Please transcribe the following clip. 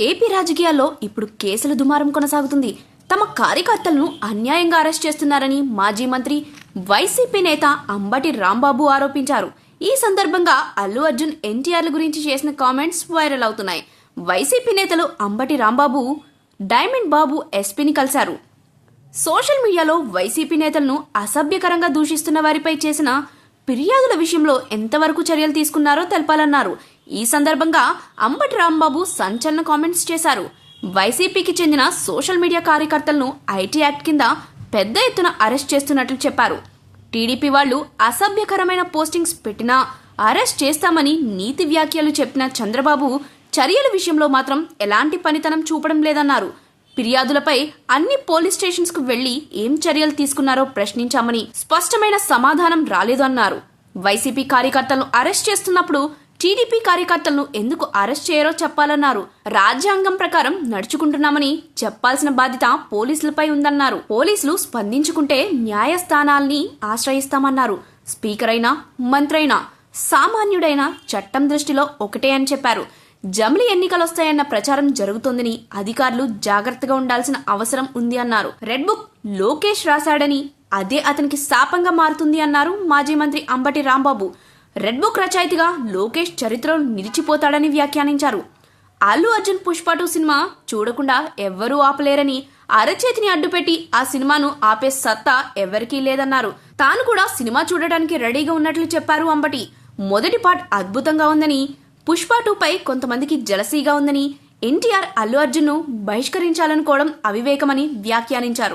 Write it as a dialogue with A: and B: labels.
A: AP రాజకీయాల్లో ఇప్పుడు కేసుల దుమారం కొనసాగుతుంది. తమ కార్యకర్తలను అన్యాయంగా అరెస్ట్ చేస్తున్నారని మాజీ మంత్రి వైసీపీ నేత అంబటి రాంబాబు ఆరోపించారు. ఈ సందర్భంగా అల్లు అర్జున్ ఎన్టీఆర్ల గురించి చేసిన కామెంట్స్ వైరల్ అవుతున్నాయి. వైసీపీ నేతలు అంబటి రాంబాబు డైమండ్ బాబు ఎస్పీని కలిశారు. సోషల్ మీడియాలో వైసీపీ నేతలను అసభ్యకరంగా దూషిస్తున్న వారిపై చేసిన ఫిర్యాదుల విషయంలో ఎంతవరకు చర్యలు తీసుకున్నారో తెలపాలన్నారు. ఈ సందర్భంగా అంబటి రాంబాబు సంచలన కామెంట్స్ చేశారు. వైసీపీకి చెందిన సోషల్ మీడియా కార్యకర్తలను ఐటీ యాక్ట్ కింద పెద్ద ఎత్తున అరెస్ట్ చేస్తున్నట్లు చెప్పారు. టీడీపీ వాళ్ళు అసభ్యకరమైన పోస్టింగ్స్ పెట్టినా అరెస్ట్ చేస్తామని నీతి వ్యాఖ్యలు చెప్పిన చంద్రబాబు చర్యల విషయంలో మాత్రం ఎలాంటి పనితనం చూపడం లేదన్నారు. ఫిర్యాదులపై అన్ని పోలీస్ స్టేషన్స్కు వెళ్ళి ఏం చర్యలు తీసుకున్నారో ప్రశ్నించామని స్పష్టమైన సమాధానం రాలేదు అన్నారు వైసీపీ కార్యకర్తలను అరెస్ట్ చేస్తున్నప్పుడు టీడీపీ కార్యకర్తలను ఎందుకు అరెస్ట్ చేయరో చెప్పాలన్నారు. రాజ్యాంగం ప్రకారం నడుచుకుంటున్నామని చెప్పాల్సిన బాధ్యత పోలీసులపై ఉందన్నారు. పోలీసులు స్పందించుకుంటే న్యాయస్థానాల్ని ఆశ్రయిస్తామన్నారు. స్పీకర్ అయినా మంత్రి అయినా సామాన్యుడైన చట్టం దృష్టిలో ఒకటే అని చెప్పారు. జమిలి ఎన్నికలొస్తాయన్న ప్రచారం జరుగుతోందని అధికారులు జాగ్రత్తగా ఉండాల్సిన అవసరం ఉంది అన్నారు. రెడ్ బుక్ లోకేష్ రాశాడని అదే అతనికి శాపంగా మారుతుంది అన్నారు మాజీ మంత్రి అంబటి రాంబాబు. రెడ్ బుక్ రచయితగా లోకేష్ చరిత్రలో నిలిచిపోతాడని వ్యాఖ్యానించారు. అల్లు అర్జున్ పుష్ప టూ సినిమా చూడకుండా ఎవ్వరూ ఆపలేరని అరచేతిని అడ్డుపెట్టి ఆ సినిమాను ఆపే సత్తా ఎవరికీ లేదన్నారు. తాను కూడా సినిమా చూడటానికి రెడీగా ఉన్నట్లు చెప్పారు అంబటి. మొదటి పార్ట్ అద్భుతంగా ఉందని పుష్ప టూపై కొంతమందికి జలసీగా ఉందని ఎన్టీఆర్ అల్లు అర్జున్ను బహిష్కరించాలనుకోవడం అవివేకమని వ్యాఖ్యానించారు.